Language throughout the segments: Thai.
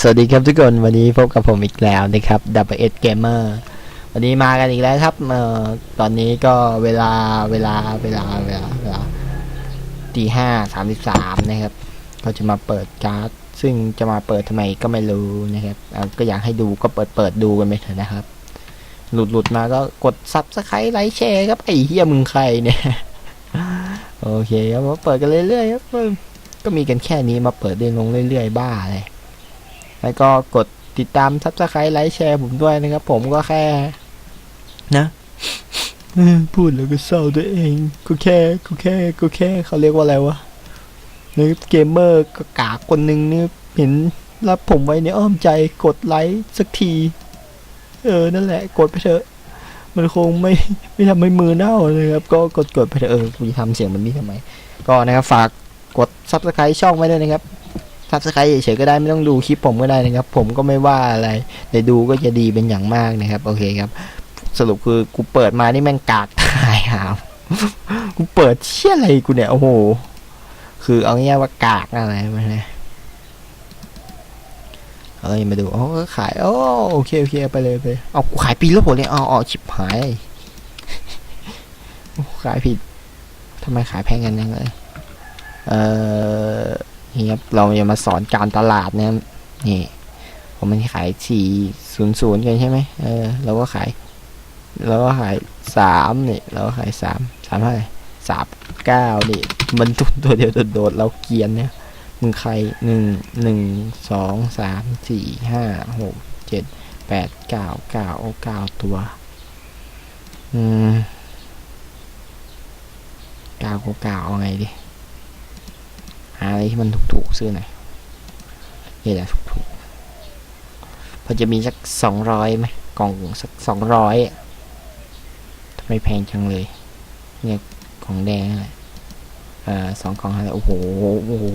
สวัสดีครับทุกคนวันนี้พบกับผมอีกแล้วนะครับ Double S Gamer วันนี้มากันอีกแล้วครับเอ่อตอนนี้ก็เวลาเวลาเวลาเวลาเวลาตีห้าสามสิบสามนะครับก็จะมาเปิดการ์ด ซึ่งจะมาเปิดทำไมก็ไม่รู้นะครับอะก็อยากให้ดูก็เปิดเปิดดูกันไปเถอะนะครับ หลุดหลุดมาก็กดซับสไครต์ไลค์แชร์ครับไอ้เฮียมึงใครเนี่ยโอเคครับมาเปิดกันเรื่อยๆครับก็มีกันแค่นี้มาเปิดเรื่อยลงเรื่อยๆบ้าเลย แล้วก็กดติดตามทับสไครต์ไลค์แชร์ผมด้วยนะครับ ผมก็แค่ นะพูดแล้วก็เศร้าตัวเองก็แค่ก็แค่ก็แค่เขาเรียกว่าอะไรวะนะครับเกมเมอร์ก็กากคนหนึ่งนี่เห็นรับผมไว้ในอ้อมใจกดไลค์สักที เออ นั่นแหละ กดไปเถอะ มันคงไม่ไม่ทำให้มือเน่านะครับ ก็กดกดไปเถอะเออกูจะทำเสียงแบบนี้ทำไม ก็นะครับฝากกดซับสไครต์ช่องไว้ด้วยนะครับ ซับสไครต์เฉยๆก็ได้ไม่ต้องดูคลิปผมก็ได้นะครับ ผมก็ไม่ว่าอะไรแต่ดูก็จะดีเป็นอย่างมากนะครับ โอเคครับ สรุปคือกูเปิดมานี่แม่งกากตายหามกูเปิดเชี่ยอะไรกูเนี่ยโอ้โหคือเอาง่ายๆว่ากากอะไรมาเนี่ยเอ้ยมาดูอ๋อขายโอ้โอเคโอเคไปเลยไปเอากูขายปีแล้วผมเลยอ๋ออ๋อชิบหายขายผิดทำไมขายแพงกันยังเลยเออ นี่ครับเราจะมาสอนการตลาดนะครับนี่ผมมันขายสี่ศูนย์ศูนย์กันใช่ไหมเออเราก็ขายเราก็ขายสามนี่เราก็ขายสามสามเท่าไหร่สามเก้านี่มันตัวตัวเดียวโดดๆเราเกียนเนี่ยมึงใครหนึ่งหนึ่งสองสามสี่ห้าหกเจ็ดแปดเก้าเก้าโอเก้าตัวอืมเก้าก็เก้าเอาไงดีาอะไรที่มันถูกๆซื้อหน่อยนี่แหละถูกๆพอจะมีสักสองร้อยไหมกล่องสักสองร้อยทำไมแพงจังเลย เนี่ยของแดงแหละเอ่อสองกล่องอะไรโอ้โหโอ้โห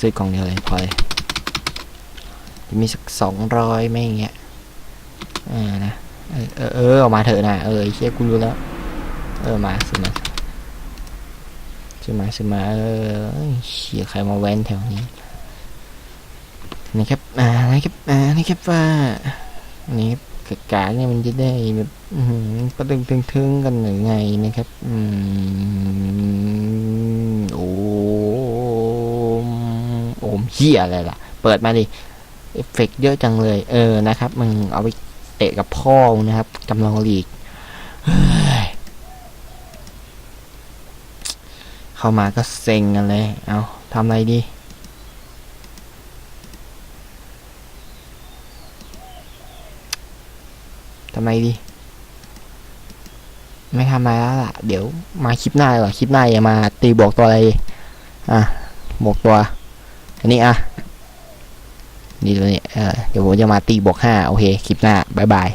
ซื้อกล่องเดียวเลยพอเลยจะมีสักสองร้อยไหมอย่างเงี้ยอ่านะเออเออออกมาเถอะนะเออเชี่ยกูรู้แล้ว เออมาสิมา ซื้อมาซื้อมาเออเชี่ยใครมาแว้นแถวนี้นะครับอ่านะครับอ่านะครับว่านี่ครับกาเนี่ยมันจะได้แบบประตึงตึงทึงๆกันหรือไงนะครับอืมโอ้มโอมเฮียอะไรล่ะ เปิดมาดิเอฟเฟกเยอะจังเลย เออนะครับ มึงเอาไปเตะกับพ่อนะครับกำลังหลีกเฮ้ย เข้ามาก็เซ็งกันเลย เอาทำอะไรดี ทำไมดี ไม่ทำอะไรแล้วล่ะ เดี๋ยวมาคลิปหน้าดีกว่าคลิปหน้าอย่ามาตีบวกตัวอะไร อะบวกตัว อันนี้อะนี่ตัวนี้เออเดี๋ยวผมจะมาตีบวกห้าโอเค คลิปหน้า บ๊ายบาย